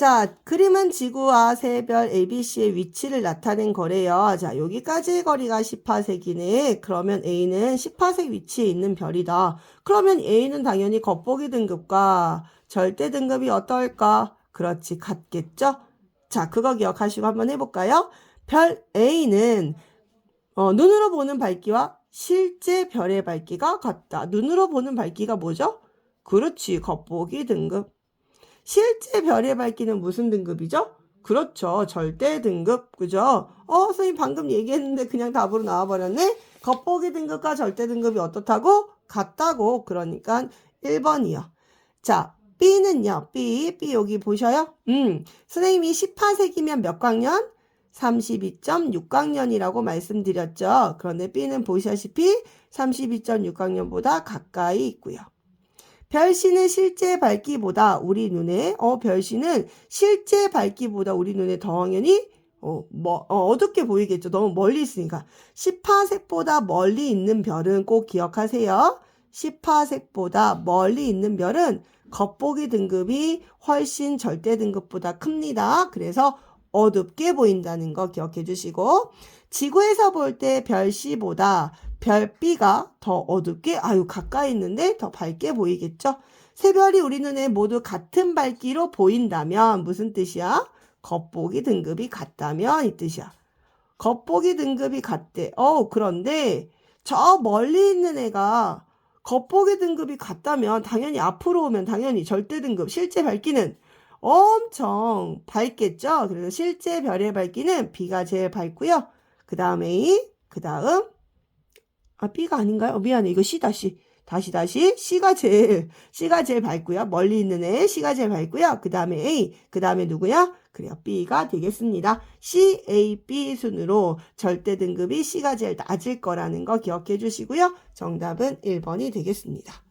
자, 그림은 지구와 세별 ABC의 위치를 나타낸 거래요. 자, 여기까지의 거리가 10파색이네. 그러면 A는 10파색 위치에 있는 별이다. 그러면 A는 당연히 겉보기 등급과 절대 등급이 어떨까? 그렇지, 같겠죠? 자, 그거 기억하시고 한번 해볼까요? 별 A는 어, 눈으로 보는 밝기와 실제 별의 밝기가 같다. 눈으로 보는 밝기가 뭐죠? 그렇지, 겉보기 등급. 실제 별의 밝기는 무슨 등급이죠? 그렇죠. 절대 등급. 그죠? 어, 선생님 방금 얘기했는데 그냥 답으로 나와버렸네? 겉보기 등급과 절대 등급이 어떻다고? 같다고. 그러니까 1번이요. 자, B는요. B, B 여기 보셔요? 음, 선생님이 18세기면 몇 광년? 32.6광년이라고 말씀드렸죠. 그런데 B는 보시다시피 32.6광년보다 가까이 있고요. 별씨는 실제 밝기보다 우리 눈에 어 별씨는 실제 밝기보다 우리 눈에 더 당연히 어, 뭐, 어, 어둡게 보이겠죠. 너무 멀리 있으니까. 10파색보다 멀리 있는 별은 꼭 기억하세요. 10파색보다 멀리 있는 별은 겉보기 등급이 훨씬 절대 등급보다 큽니다. 그래서 어둡게 보인다는 거 기억해 주시고 지구에서 볼 때별 C보다 별 B가 더 어둡게 아유 가까이 있는데 더 밝게 보이겠죠? 세 별이 우리 눈에 모두 같은 밝기로 보인다면 무슨 뜻이야? 겉보기 등급이 같다면 이 뜻이야. 겉보기 등급이 같대. 어 그런데 저 멀리 있는 애가 겉보기 등급이 같다면 당연히 앞으로 오면 당연히 절대 등급 실제 밝기는 엄청 밝겠죠? 그래서 실제 별의 밝기는 B가 제일 밝고요. 그 다음 A, 그 다음 아 B가 아닌가요? 어, 미안해 이거 C 다시 다시 다시 C가 제일 C가 제일 밝고요. 멀리 있는 애 C가 제일 밝고요. 그 다음에 A, 그 다음에 누구야? 그래요 B가 되겠습니다. C, A, B 순으로 절대 등급이 C가 제일 낮을 거라는 거 기억해 주시고요. 정답은 1번이 되겠습니다.